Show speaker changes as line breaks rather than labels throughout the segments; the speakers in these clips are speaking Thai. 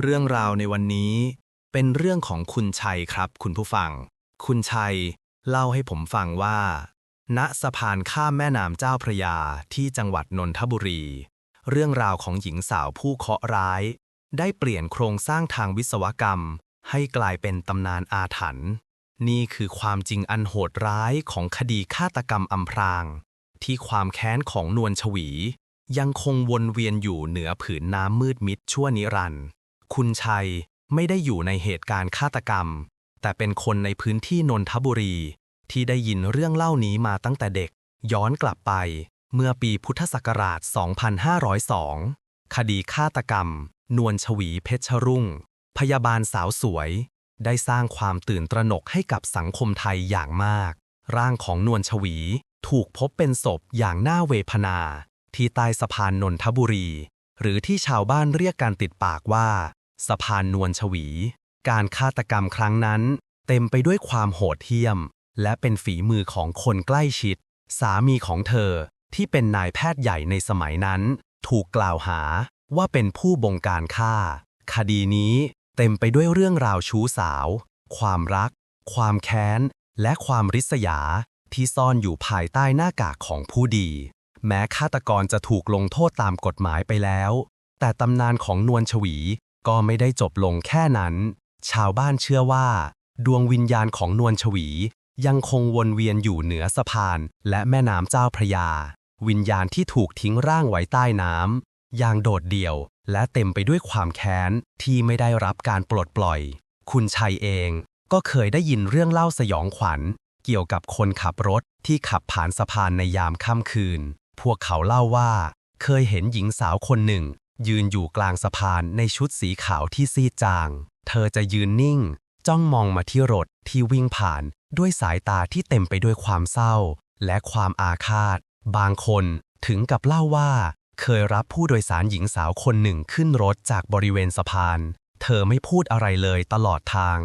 เรื่องราวในวันนี้เป็นเรื่องของคุณชัยครับ คุณผู้ฟัง คุณชัยเล่าให้ผมฟังว่า ณสะพานข้ามแม่น้ำเจ้าพระยาที่จังหวัดนนทบุรี เรื่องราวของหญิงสาวผู้เคาะร้าย ได้เปลี่ยนโครงสร้างทางวิศวกรรม ให้กลายเป็นตำนานอาถรรพ์นี่คือความจริงอันโหดร้ายของคดีฆาตกรรมอำพราง ที่ความแค้นของนวลชวี ยังคงวนเวียนอยู่เหนือผืนน้ำมืดมิดชั่วนิรันดร์ คุณชัยไม่ได้อยู่ในเหตุการณ์ฆาตกรรม แต่เป็นคนในพื้นที่นนทบุรี ที่ได้ยินเรื่องเล่านี้มาตั้งแต่เด็ก ย้อนกลับไป เมื่อปีพุทธศักราช 2502 คดีฆาตกรรม นวลชวีเพชรรุ่ง พยาบาลสาวสวย ได้สร้างความตื่นตระหนกให้กับสังคมไทยอย่างมาก ร่างของนวลชวีถูกพบเป็นศพอย่างน่าเวทนา ที่ใต้สะพานนนทบุรี หรือที่ชาวบ้านเรียกการติดปากว่า สะพานนวลชวี การฆาตกรรมครั้งนั้น เต็มไปด้วยความโหดเหี้ยม และเป็นฝีมือของคนใกล้ชิด สามีของเธอที่เป็นนายแพทย์ใหญ่ในสมัยนั้น ถูกกล่าวหาว่าเป็นผู้บงการฆ่า คดีนี้เต็มไปด้วยเรื่องราวชู้สาว ความรัก ความแค้น และความริษยา ที่ซ่อนอยู่ภายใต้หน้ากากของผู้ดี แม้ฆาตกรจะถูกลงโทษตามกฎหมายไปแล้ว แต่ตำนานของนวลชวี ก็ไม่ได้จบลงแค่นั้น ชาวบ้านเชื่อว่า ดวงวิญญาณของนวลชวี ยังคงวนเวียนอยู่เหนือสะพาน และแม่น้ำเจ้าพระยา วิญญาณที่ถูกทิ้งร่างไว้ใต้น้ำอย่างโดดเดี่ยว และเต็มไปด้วยความแค้นที่ไม่ได้รับการปลดปล่อย คุณชัยเองก็เคยได้ยินเรื่องเล่าสยองขวัญ เกี่ยวกับคนขับรถที่ขับผ่านสะพานในยามค่ำคืน พวกเขาเล่าว่า เคยเห็นหญิงสาวคนหนึ่ง ยืนอยู่กลางสะพานในชุดสีขาวที่ซีดจาง เธอจะยืนนิ่ง จ้องมองมาที่รถที่วิ่งผ่านด้วยสายตาที่เต็มไปด้วยความเศร้า และความอาฆาต บางคนถึงกับเล่าว่า เคยรับผู้โดยสารหญิงสาวคนหนึ่งขึ้นรถจากบริเวณสะพาน เธอไม่พูดอะไรเลยตลอดทาง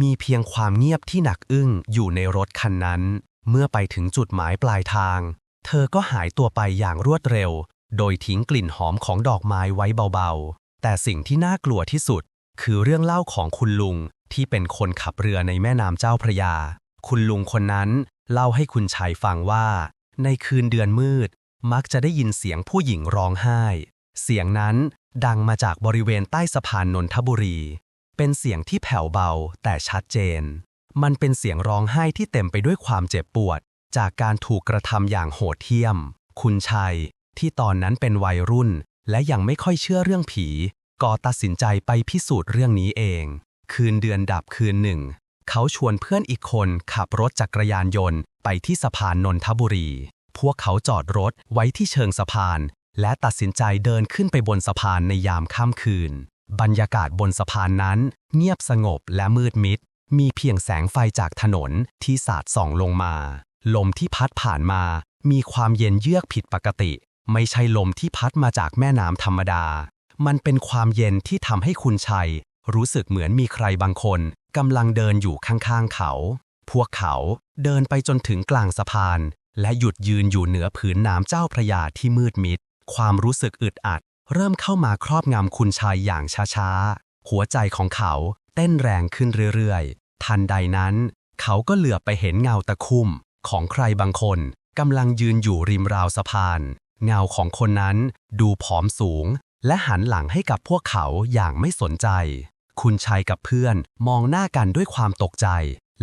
มีเพียงความเงียบที่หนักอึ้งอยู่ในรถคันนั้น เมื่อไปถึงจุดหมายปลายทาง เธอก็หายตัวไปอย่างรวดเร็ว โดยทิ้งกลิ่นหอมของดอกไม้ไว้เบาๆ แต่สิ่งที่น่ากลัวที่สุด คือเรื่องเล่าของคุณลุงที่เป็นคนขับเรือในแม่น้ำเจ้าพระยา คุณลุงคนนั้นเล่าให้คุณชัยฟังว่า ในคืนเดือนมืด มักจะได้ยินเสียงผู้หญิงร้องไห้ เสียงนั้นดังมาจากบริเวณใต้สะพานนนทบุรี เป็นเสียงที่แผ่วเบาแต่ชัดเจน มันเป็นเสียงร้องไห้ที่เต็มไปด้วยความเจ็บปวด จากการถูกกระทำอย่างโหดเหี้ยม คุณชัย ที่ตอนนั้นเป็นวัยรุ่น และยังไม่ค่อยเชื่อเรื่องผี ก็ตัดสินใจไปพิสูจน์เรื่องนี้เอง คืนเดือนดับคืนหนึ่ง เขาชวนเพื่อนอีกคนขับรถจักรยานยนต์ ไปที่สะพานนนทบุรี พวกเขาจอดรถไว้ที่เชิงสะพาน และตัดสินใจเดินขึ้นไปบนสะพานในยามค่ำคืน บรรยากาศบนสะพานนั้น เงียบสงบและมืดมิด มีเพียงแสงไฟจากถนนที่สาดส่องลงมา ลมที่พัดผ่านมามีความเย็นเยือกผิดปกติ ไม่ใช่ลมที่พัดมาจากแม่น้ำธรรมดา มันเป็นความเย็นที่ทำให้คุณชัย รู้สึกเหมือนมีใครบางคนกำลังเดินอยู่ข้างๆเขา พวกเขาเดินไปจนถึงกลางสะพาน และหยุดยืนอยู่เหนือผืนน้ำเจ้าพระยาที่มืดมิด ความรู้สึกอึดอัด เริ่มเข้ามาครอบงำคุณชายอย่างช้าๆ หัวใจของเขาเต้นแรงขึ้นเรื่อยๆ ทันใดนั้น เขาก็เหลือบไปเห็นเงาตะคุ่มของใครบางคนกำลังยืนอยู่ริมราวสะพาน เงาของคนนั้นดูผอมสูง และหันหลังให้กับพวกเขาอย่างไม่สนใจ คุณชัยกับเพื่อนมองหน้ากันด้วยความตกใจ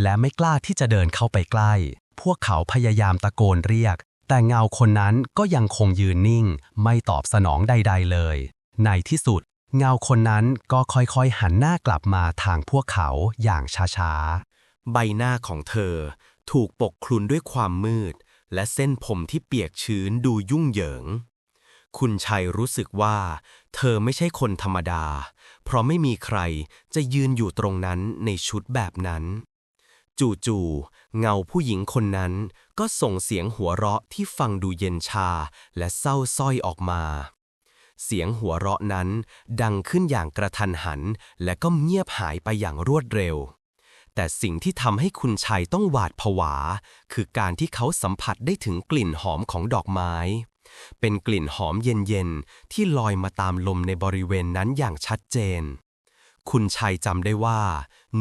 และไม่กล้าที่จะเดินเข้าไปใกล้ พวกเขาพยายามตะโกนเรียก แต่เงาคนนั้นก็ยังคงยืนนิ่ง ไม่ตอบสนองใด ๆ เลย ในที่สุด เงาคนนั้นก็ค่อยๆหันหน้ากลับมาทางพวกเขาอย่างช้าๆ ใบหน้าของเธอถูกปกคลุมด้วยความมืด และเส้นผมที่เปียกชื้นดูยุ่งเหยิง คุณชัยรู้สึกว่า เธอไม่ใช่คนธรรมดา เพราะไม่มีใครจะยืนอยู่ตรงนั้นในชุดแบบนั้น จู่ๆเงาผู้หญิงคนนั้นก็ส่งเสียงหัวเราะที่ฟังดูเย็นชาและเศร้าส้อยออกมาเสียงหัวเราะนั้นดังขึ้นอย่างกระทันหัน และก็เงียบหายไปอย่างรวดเร็ว แต่สิ่งที่ทำให้คุณชัยต้องหวาดผวา คือการที่เขาสัมผัสได้ถึงกลิ่นหอมของดอกไม้ เป็นกลิ่นหอมเย็นๆ ที่ลอยมาตามลมในบริเวณนั้นอย่างชัดเจน
คุณชัยจำได้ว่า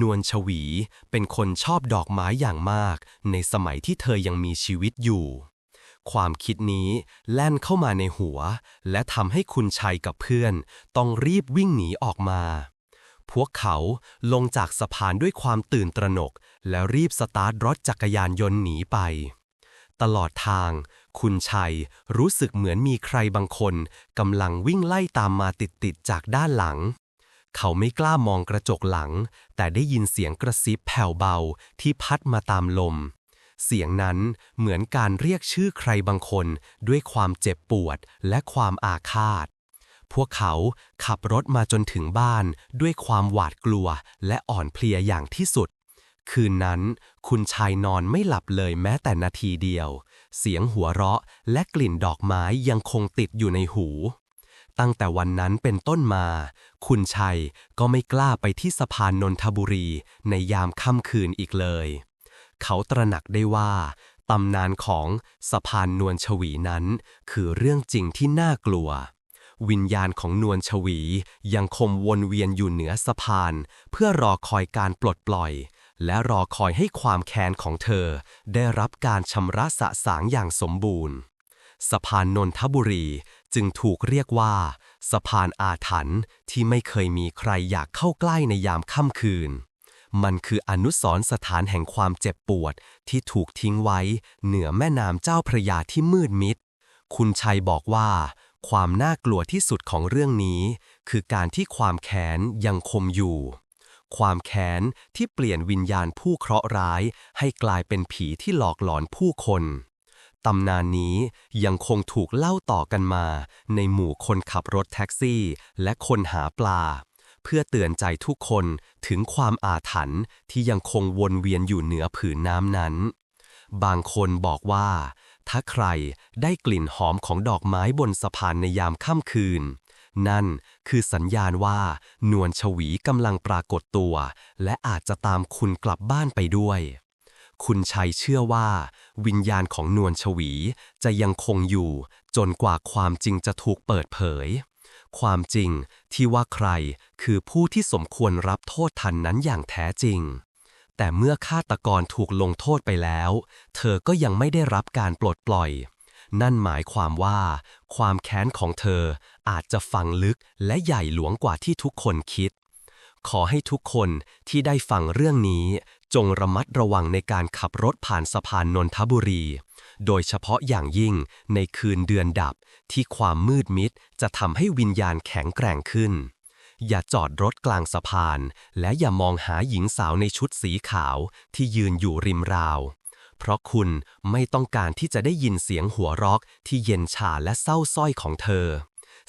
นวลชวีเป็นคนชอบดอกไม้อย่างมาก ในสมัยที่เธอยังมีชีวิตอยู่ ความคิดนี้แล่นเข้ามาในหัว และทำให้คุณชัยกับเพื่อน ต้องรีบวิ่งหนีออกมา พวกเขาลงจากสะพานด้วยความตื่นตระหนก และรีบสตาร์ทรถจักรยานยนต์หนีไป ตลอดทาง คุณชัยรู้สึกเหมือนมีใครบางคนกำลังวิ่งไล่ตามมาติดๆจากด้านหลัง เขาไม่กล้ามองกระจกหลัง แต่ได้ยินเสียงกระซิบแผ่วเบาที่พัดมาตามลม เสียงนั้นเหมือนการเรียกชื่อใครบางคนด้วยความเจ็บปวดและความอาฆาต พวกเขาขับรถมาจนถึงบ้านด้วยความหวาดกลัวและอ่อนเพลียอย่างที่สุด คืนนั้น คุณชายนอนไม่หลับเลยแม้แต่นาทีเดียว เสียงหัวเราะและกลิ่นดอกไม้ยังคงติดอยู่ในหู ตั้งแต่วันนั้นเป็นต้นมา คุณชัยก็ไม่กล้าไปที่สะพานนนทบุรีในยามค่ำคืนอีกเลย เขาตระหนักได้ว่าตำนานของสะพานนวลชวีนั้น คือเรื่องจริงที่น่ากลัว วิญญาณของนวลชวี ยังคงวนเวียนอยู่เหนือสะพาน เพื่อรอคอยการปลดปล่อย และรอคอยให้ความแค้นของเธอ ได้รับการชำระสะสางอย่างสมบูรณ์ สะพานนนทบุรีจึงถูกเรียกว่า สะพานอาถรรพ์ที่ไม่เคยมีใครอยากเข้าใกล้ในยามค่ำคืน มันคืออนุสรณ์สถานแห่งความเจ็บปวดที่ถูกทิ้งไว้ เหนือแม่น้ำเจ้าพระยาที่มืดมิดคุณชัยบอกว่า ความน่ากลัวที่สุดของเรื่องนี้ คือการที่ความแค้นยังคมอยู่ ความแค้นที่เปลี่ยนวิญญาณผู้เคราะห์ร้าย ให้กลายเป็นผีที่หลอกหลอนผู้คนตำนานนี้ยังคงถูกเล่าต่อกันมา ในหมู่คนขับรถแท็กซี่ และคนหาปลา เพื่อเตือนใจทุกคนถึงความอาถรรพ์ที่ยังคงวนเวียนอยู่เหนือผืนน้ำนั้น บางคนบอกว่า ถ้าใครได้กลิ่นหอมของดอกไม้บนสะพานในยามค่ำคืน นั่นคือสัญญาณว่านวลชวีกำลังปรากฏตัว และอาจจะตามคุณกลับบ้านไปด้วย คุณชัยเชื่อว่า วิญญาณของนวลชวีจะยังคงอยู่ จนกว่าความจริงจะถูกเปิดเผย ความจริงที่ว่าใครคือผู้ที่สมควรรับโทษทันนั้นอย่างแท้จริง แต่เมื่อฆาตกรถูกลงโทษไปแล้ว เธอก็ยังไม่ได้รับการปลดปล่อย นั่นหมายความว่า ความแค้นของเธออาจจะฝังลึกและใหญ่หลวงกว่าที่ทุกคนคิด ขอให้ทุกคนที่ได้ฟังเรื่องนี้ จงระมัดระวังในการขับรถผ่านสะพานนนทบุรี โดยเฉพาะอย่างยิ่งในคืนเดือนดับที่ความมืดมิดจะทำให้วิญญาณแข็งแกร่งขึ้น อย่าจอดรถกลางสะพาน และอย่ามองหาหญิงสาวในชุดสีขาวที่ยืนอยู่ริมราว เพราะคุณไม่ต้องการที่จะได้ยินเสียงหัวรอกที่เย็นชาและเศร้าส้อยของเธอ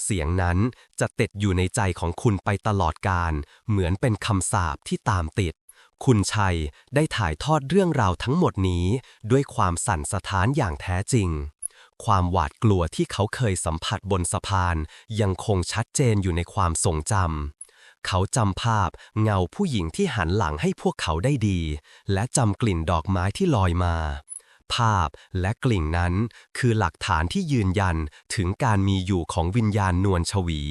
เสียงนั้นจะติดอยู่ในใจของคุณไปตลอดกาลเหมือนเป็นคำสาปที่ตามติด คุณชัยได้ถ่ายทอดเรื่องราวทั้งหมดนี้ ด้วยความสั่นสะท้านอย่างแท้จริง ความหวาดกลัวที่เขาเคยสัมผัสบนสะพาน ยังคงชัดเจนอยู่ในความทรงจำ เขาจำภาพเงาผู้หญิงที่หันหลังให้พวกเขาได้ดี และจำกลิ่นดอกไม้ที่ลอยมา ภาพและกลิ่นนั้นคือหลักฐานที่ยืนยันถึงการมีอยู่ของวิญญาณนวลชวี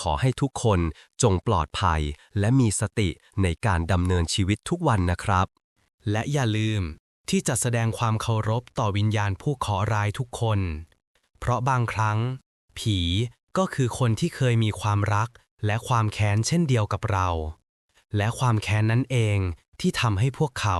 ขอให้ทุกคนจงปลอดภัยและมีสติในการดำเนินชีวิตทุกวันนะครับ
และอย่าลืม ที่จะแสดงความเคารพต่อวิญญาณผู้ขอร้ายทุกคน เพราะบางครั้ง ผีก็คือคนที่เคยมีความรักและความแค้นเช่นเดียวกับเรา และความแค้นนั้นเองที่ทำให้พวกเขา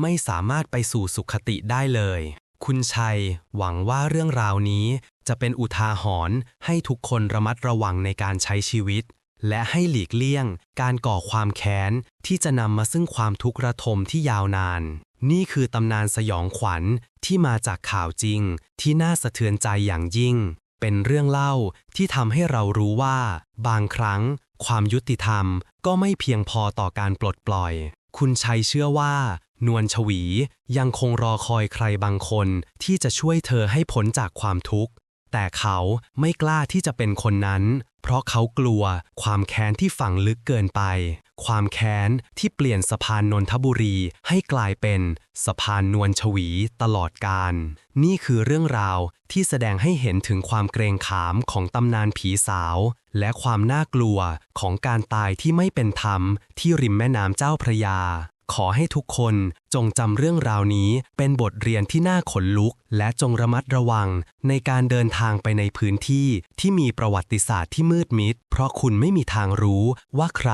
ไม่สามารถไปสู่สุขติได้เลย คุณชัยหวังว่าเรื่องราวนี้จะเป็นอุทาหรณ์ให้ทุกคนระมัดระวังในการใช้ชีวิต และให้หลีกเลี่ยงการก่อความแค้นที่จะนำมาซึ่งความทุกข์ระทมที่ยาวนาน นี่คือตำนานสยองขวัญที่มาจากข่าวจริง ที่น่าสะเทือนใจอย่างยิ่ง เป็นเรื่องเล่าที่ทำให้เรารู้ว่า บางครั้ง ความยุติธรรมก็ไม่เพียงพอต่อการปลดปล่อย คุณชัยเชื่อว่า นวลชวียังคงรอคอยใครบางคนที่จะช่วยเธอให้พ้นจากความทุกข์
แต่เขาไม่กล้าที่จะเป็นคนนั้น เพราะเขากลัวความแค้นที่ฝังลึกเกินไป ความแค้นที่เปลี่ยนสะพานนนทบุรีให้กลายเป็นสะพานนวลชวีตลอดกาลนี่คือเรื่องราวที่แสดงให้เห็นถึงความเกรงขามของตำนานผีสาว และความน่ากลัวของการตายที่ไม่เป็นธรรมที่ริมแม่น้ำเจ้าพระยาขอให้ทุกคน จงจำเรื่องราวนี้เป็นบทเรียนที่น่าขนลุก และจงระมัดระวัง ในการเดินทางไปในพื้นที่ที่มีประวัติศาสตร์ที่มืดมิด เพราะคุณไม่มีทางรู้ว่าใคร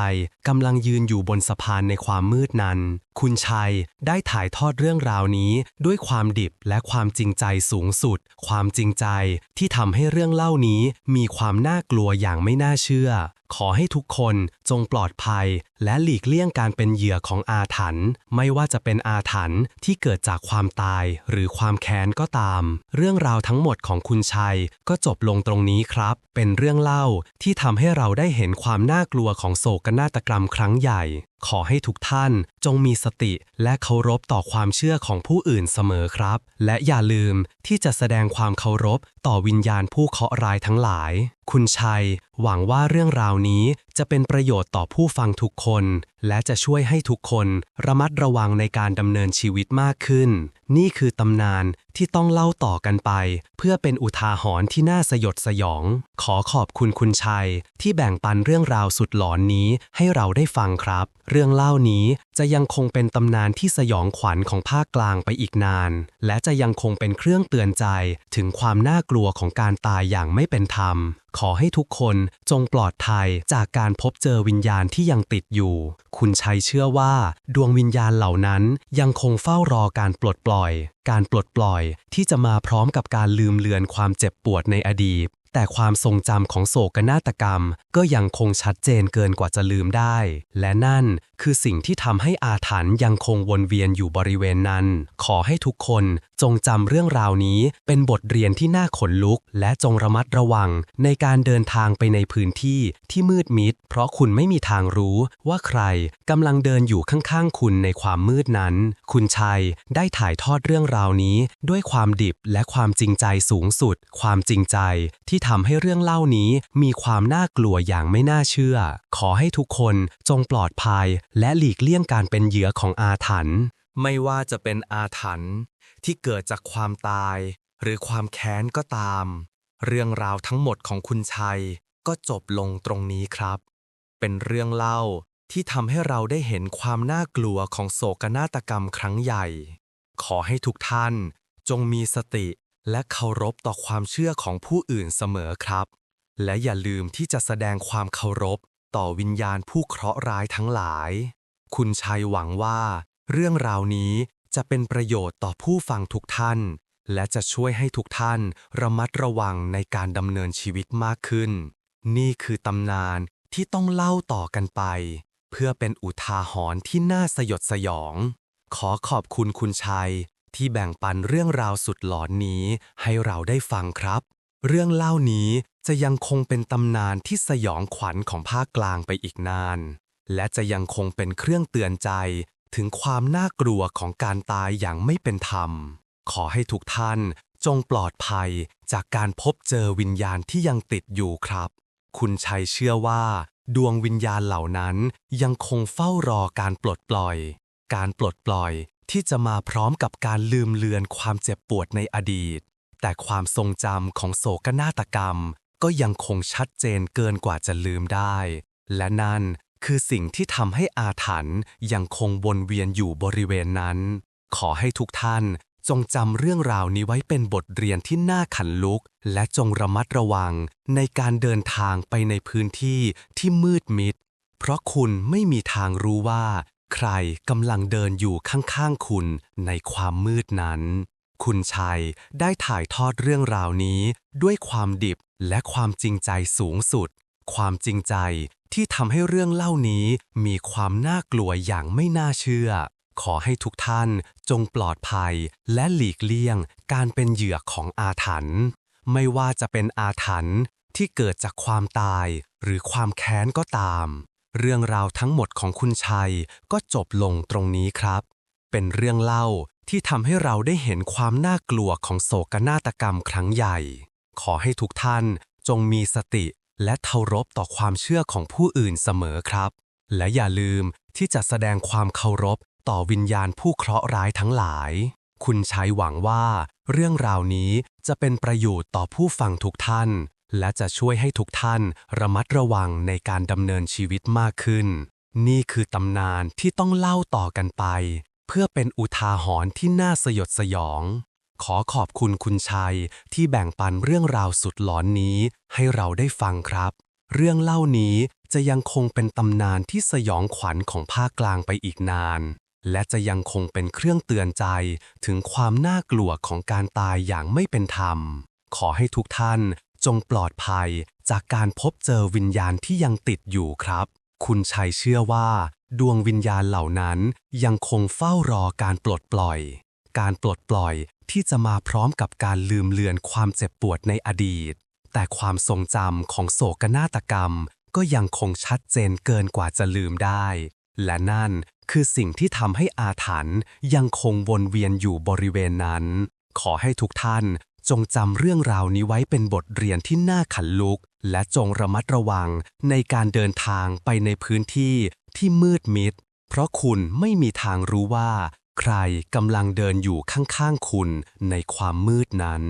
กำลังยืนอยู่บนสะพานในความมืดนั้น คุณชัยได้ถ่ายทอดเรื่องราวนี้ด้วยความดิบและความจริงใจสูงสุด ความจริงใจที่ทำให้เรื่องเล่านี้มีความน่ากลัวอย่างไม่น่าเชื่อขอให้ทุกคนจงปลอดภัย และหลีกเลี่ยงการเป็นเหยื่อของอาถรรพ์ไม่ว่าจะเป็นอาถรรพ์ที่เกิดจากความตายหรือความแค้นก็ตาม เรื่องราวทั้งหมดของคุณชัยก็จบลงตรงนี้ครับ เป็นเรื่องเล่าที่ทำให้เราได้เห็นความน่ากลัวของโศกนาฏกรรมครั้งใหญ่ ขอให้ทุกท่านจงมีสติและเคารพต่อความเชื่อของผู้อื่นเสมอครับ และอย่าลืมที่จะแสดงความเคารพต่อวิญญาณผู้เคาะร้ายทั้งหลาย คุณชัย หวังว่าเรื่องราวนี้จะเป็นประโยชน์ต่อผู้ฟังทุกคน และจะช่วยให้ทุกคนระมัดระวังในการดำเนินชีวิตมากขึ้น นี่คือตำนาน ที่ต้องเล่าต่อกันไป เพื่อเป็นอุทาหรณ์ที่น่าสยดสยอง ขอขอบคุณคุณชัย ที่แบ่งปันเรื่องราวสุดหลอนนี้ให้เราได้ฟังครับ เรื่องเล่านี้จะยังคงเป็นตำนานที่สยองขวัญของภาคกลางไปอีกนาน และจะยังคงเป็นเครื่องเตือนใจ ถึงความน่ากลัวของการตายอย่างไม่เป็นธรรม ขอให้ทุกคนจงปลอดภัยจากการพบเจอวิญญาณที่ยังติดอยู่ คุณชัยเชื่อว่า ดวงวิญญาณเหล่านั้นยังคงเฝ้ารอการปลดปล่อย การปลดปล่อยที่จะมาพร้อมกับการลืมเลือนความเจ็บปวดในอดีต แต่ความทรงจำของโศกนาฏกรรม ก็ยังคงชัดเจนเกินกว่าจะลืมได้ และนั่นคือสิ่งที่ทำให้อาถรรพ์ยังคงวนเวียนอยู่บริเวณนั้น ขอให้ทุกคนจงจำเรื่องราวนี้เป็นบทเรียนที่น่าขนลุก และจงระมัดระวังในการเดินทางไปในพื้นที่ที่มืดมิด เพราะคุณไม่มีทางรู้ว่าใครกำลังเดินอยู่ข้างๆคุณในความมืดนั้น คุณชัยได้ถ่ายทอดเรื่องราวนี้ ด้วยความดิบและความจริงใจสูงสุด ความจริงใจที่ทำให้เรื่องเล่านี้มีความน่ากลัวอย่างไม่น่าเชื่อ ขอให้ทุกคนจงปลอดภัย และหลีกเลี่ยงการเป็นเหยื่อของอาถรรพ์
ไม่ว่าจะเป็นอาถรรพ์ที่เกิดจากความตาย หรือความแค้นก็ตาม เรื่องราวทั้งหมดของคุณชัย ก็จบลงตรงนี้ครับ เป็นเรื่องเล่าที่ทำให้เราได้เห็นความน่ากลัวของโศกนาฏกรรมครั้งใหญ่ ขอให้ทุกท่านจงมีสติ และเคารพต่อความเชื่อของผู้อื่นเสมอครับ และอย่าลืมที่จะแสดงความเคารพต่อวิญญาณผู้เคราะห์ร้ายทั้งหลาย คุณชัยหวังว่า เรื่องราวนี้จะเป็นประโยชน์ต่อผู้ฟังทุกท่าน และจะช่วยให้ทุกท่านระมัดระวังในการดำเนินชีวิตมากขึ้น นี่คือตำนานที่ต้องเล่าต่อกันไป เพื่อเป็นอุทาหรณ์ที่น่าสยดสยอง ขอขอบคุณคุณชัย ที่แบ่งปันเรื่องราวสุดหลอนนี้ให้เราได้ฟังครับ เรื่องเล่านี้จะยังคงเป็นตำนานที่สยองขวัญของภาคกลางไปอีกนาน และจะยังคงเป็นเครื่องเตือนใจ ถึงความน่ากลัวของการตายอย่างไม่เป็นธรรม ขอให้ทุกท่านจงปลอดภัยจากการพบเจอวิญญาณที่ยังติดอยู่ครับ คุณชัยเชื่อว่า ดวงวิญญาณเหล่านั้นยังคงเฝ้ารอการปลดปล่อย การปลดปล่อย ที่จะมาพร้อมกับการลืมเลือนความเจ็บปวดในอดีต แต่ความทรงจำของโศกนาฏกรรม ก็ยังคงชัดเจนเกินกว่าจะลืมได้ และนั่นคือสิ่งที่ทำให้อาถรรพ์ยังคงวนเวียนอยู่บริเวณนั้น ขอให้ทุกท่านจงจำเรื่องราวนี้ไว้เป็นบทเรียนที่น่าขันลุก และจงระมัดระวังในการเดินทางไปในพื้นที่ที่มืดมิด เพราะคุณไม่มีทางรู้ว่า ใครกำลังเดินอยู่ข้างๆคุณในความมืดนั้น คุณชัยได้ถ่ายทอดเรื่องราวนี้ด้วยความดิบและความจริงใจสูงสุด ความจริงใจที่ทำให้เรื่องเล่านี้มีความน่ากลัวอย่างไม่น่าเชื่อ ขอให้ทุกท่านจงปลอดภัยและหลีกเลี่ยงการเป็นเหยื่อของอาถรรพ์ไม่ว่าจะเป็นอาถรรพ์ที่เกิดจากความตายหรือความแค้นก็ตาม เรื่องราวทั้งหมดของคุณชัยก็จบลงตรงนี้ครับ เป็นเรื่องเล่าที่ทำให้เราได้เห็นความน่ากลัวของโศกนาฏกรรมครั้งใหญ่
ขอให้ทุกท่านจงมีสติและเคารพต่อความเชื่อของผู้อื่นเสมอครับ และอย่าลืมที่จะแสดงความเคารพต่อวิญญาณผู้เคราะห์ร้ายทั้งหลาย คุณชัยหวังว่า เรื่องราวนี้จะเป็นประโยชน์ต่อผู้ฟังทุกท่าน และจะช่วยให้ทุกท่านระมัดระวังในการดำเนินชีวิตมากขึ้น นี่คือตำนานที่ต้องเล่าต่อกันไป เพื่อเป็นอุทาหรณ์ที่น่าสยดสยอง ขอขอบคุณคุณชัยที่แบ่งปันเรื่องราวสุดหลอนนี้ให้เราได้ฟังครับ เรื่องเล่านี้จะยังคงเป็นตำนานที่สยองขวัญของภาคกลางไปอีกนาน และจะยังคงเป็นเครื่องเตือนใจถึงความน่ากลัวของการตายอย่างไม่เป็นธรรม ขอให้ทุกท่าน จงปลอดภัยจากการพบเจอวิญญาณที่ยังติดอยู่ครับ คุณชัยเชื่อว่า ดวงวิญญาณเหล่านั้นยังคงเฝ้ารอการปลดปล่อย การปลดปล่อยที่จะมาพร้อมกับการลืมเลือนความเจ็บปวดในอดีต แต่ความทรงจำของโศกนาฏกรรม ก็ยังคงชัดเจนเกินกว่าจะลืมได้ และนั่นคือสิ่งที่ทำให้อาถรรพ์ยังคงวนเวียนอยู่บริเวณนั้น ขอให้ทุกท่าน จงจำเรื่องราวนี้ไว้เป็นบทเรียนที่น่าขันลุก และจงระมัดระวังในการเดินทางไปในพื้นที่ที่มืดมิด เพราะคุณไม่มีทางรู้ว่า ใครกำลังเดินอยู่ข้างๆคุณในความมืดนั้น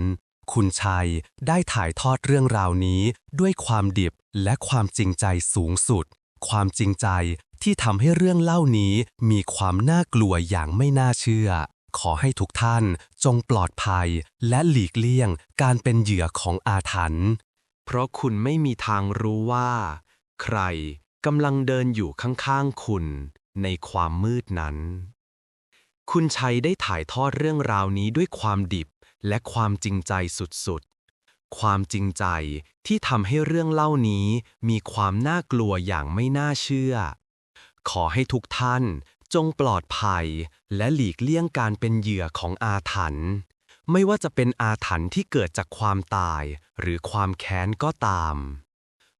คุณชัยได้ถ่ายทอดเรื่องราวนี้ด้วยความดิบและความจริงใจสูงสุด ความจริงใจที่ทำให้เรื่องเล่านี้มีความน่ากลัวอย่างไม่น่าเชื่อ ขอให้ทุกท่านจงปลอดภัยและหลีกเลี่ยงการเป็นเหยื่อของอาถรรพ์ เพราะคุณไม่มีทางรู้ว่า ใครกำลังเดินอยู่ข้างๆคุณในความมืดนั้น คุณชัยได้ถ่ายทอดเรื่องราวนี้ด้วยความดิบและความจริงใจสุดๆ ความจริงใจที่ทำให้เรื่องเล่านี้มีความน่ากลัวอย่างไม่น่าเชื่อ ขอให้ทุกท่าน จงปลอดภัย และหลีกเลี่ยงการเป็นเหยื่อของอาถรรพ์ไม่ว่าจะเป็นอาถรรพ์ที่เกิดจากความตาย หรือความแค้นก็ตาม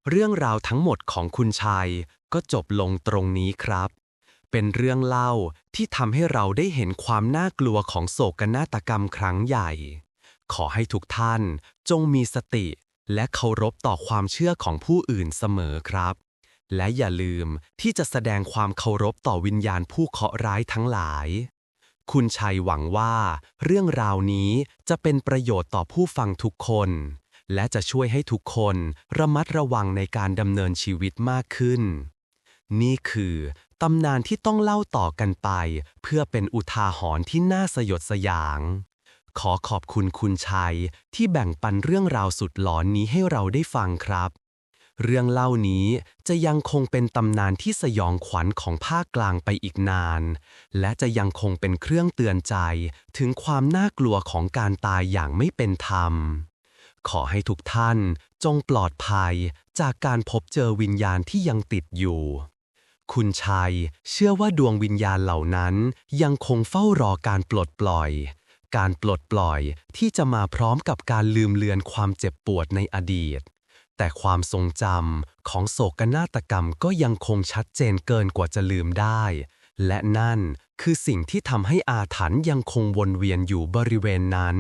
เรื่องราวทั้งหมดของคุณชัยก็จบลงตรงนี้ครับ เป็นเรื่องเล่าที่ทำให้เราได้เห็นความน่ากลัวของโศกนาฏกรรมครั้งใหญ่ ขอให้ทุกท่านจงมีสติ และเคารพต่อความเชื่อของผู้อื่นเสมอครับ และอย่าลืมที่จะแสดงความเคารพต่อวิญญาณผู้เคาะร้ายทั้งหลาย คุณชัยหวังว่า เรื่องราวนี้จะเป็นประโยชน์ต่อผู้ฟังทุกคน และจะช่วยให้ทุกคนระมัดระวังในการดำเนินชีวิตมากขึ้น นี่คือตำนานที่ต้องเล่าต่อกันไป เพื่อเป็นอุทาหรณ์ที่น่าสยดสยองขอขอบคุณคุณชัยที่แบ่งปันเรื่องราวสุดหลอนนี้ให้เราได้ฟังครับ เรื่องเล่านี้จะยังคงเป็นตำนานที่สยองขวัญของภาคกลางไปอีกนาน และจะยังคงเป็นเครื่องเตือนใจถึงความน่ากลัวของการตายอย่างไม่เป็นธรรม ขอให้ทุกท่านจงปลอดภัยจากการพบเจอวิญญาณที่ยังติดอยู่ คุณชัยเชื่อว่าดวงวิญญาณเหล่านั้นยังคงเฝ้ารอการปลดปล่อยการปลดปล่อยที่จะมาพร้อมกับการลืมเลือนความเจ็บปวดในอดีต แต่ความทรงจำของโศกนาฏกรรมก็ยังคงชัดเจนเกินกว่าจะลืมได้ และนั่นคือสิ่งที่ทำให้อาถรรพ์ยังคงวนเวียนอยู่บริเวณนั้น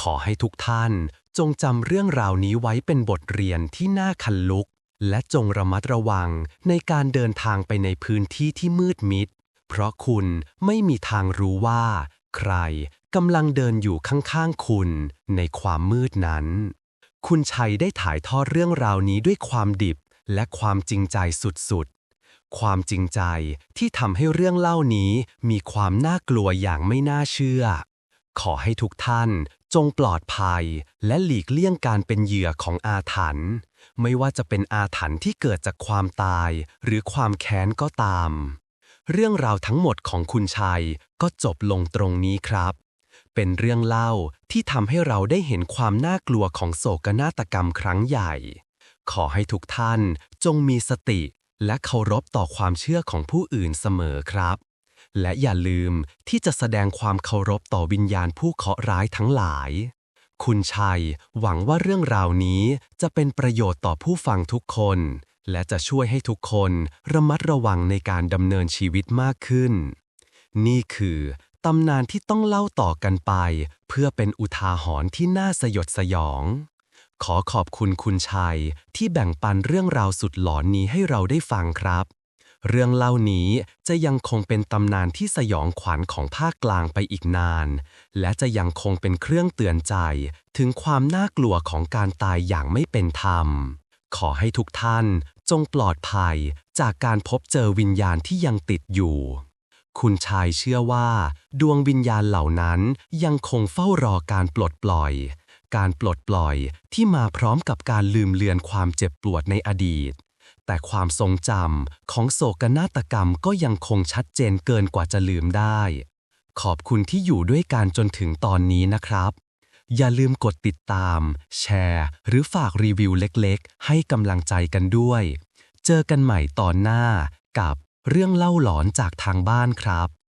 ขอให้ทุกท่านจงจำเรื่องราวนี้ไว้เป็นบทเรียนที่น่าคันลุก และจงระมัดระวังในการเดินทางไปในพื้นที่ที่มืดมิด เพราะคุณไม่มีทางรู้ว่า ใครกำลังเดินอยู่ข้างๆคุณในความมืดนั้น คุณชัยได้ถ่ายทอดเรื่องราวนี้ด้วยความดิบและความจริงใจสุดๆ ความจริงใจที่ทำให้เรื่องเล่านี้มีความน่ากลัวอย่างไม่น่าเชื่อ ขอให้ทุกท่านจงปลอดภัย และหลีกเลี่ยงการเป็นเหยื่อของอาถรรพ์ไม่ว่าจะเป็นอาถรรพ์ที่เกิดจากความตาย หรือความแค้นก็ตาม เรื่องราวทั้งหมดของคุณชัยก็จบลงตรงนี้ครับ เป็นเรื่องเล่าที่ทำให้เราได้เห็นความน่ากลัวของโศกนาฏกรรมครั้งใหญ่ ขอให้ทุกท่านจงมีสติและเคารพต่อความเชื่อของผู้อื่นเสมอครับ และอย่าลืมที่จะแสดงความเคารพต่อวิญญาณผู้เคราะห์ร้ายทั้งหลาย คุณชัยหวังว่าเรื่องราวนี้จะเป็นประโยชน์ต่อผู้ฟังทุกคน และจะช่วยให้ทุกคนระมัดระวังในการดำเนินชีวิตมากขึ้น นี่คือ ตำนานที่ต้องเล่าต่อกันไป เพื่อเป็นอุทาหรณ์ที่น่าสยดสยอง ขอขอบคุณคุณชัย ที่แบ่งปันเรื่องราวสุดหลอนนี้ให้เราได้ฟังครับ เรื่องเล่านี้จะยังคงเป็นตำนานที่สยองขวัญของภาคกลางไปอีกนาน และจะยังคงเป็นเครื่องเตือนใจ ถึงความน่ากลัวของการตายอย่างไม่เป็นธรรม ขอให้ทุกท่านจงปลอดภัยจากการพบเจอวิญญาณที่ยังติดอยู่ คุณชายเชื่อว่า ดวงวิญญาณเหล่านั้นยังคงเฝ้ารอการปลดปล่อย การปลดปล่อยที่มาพร้อมกับการลืมเลือนความเจ็บปวดในอดีต แต่ความทรงจำของโศกนาฏกรรมก็ยังคงชัดเจนเกินกว่าจะลืมได้ ขอบคุณที่อยู่ด้วยกันจนถึงตอนนี้นะครับ อย่าลืมกดติดตาม แชร์ หรือฝากรีวิวเล็กๆ ให้กำลังใจกันด้วย เจอกันใหม่ตอนหน้ากับ เรื่องเล่าหลอนจากทางบ้านครับ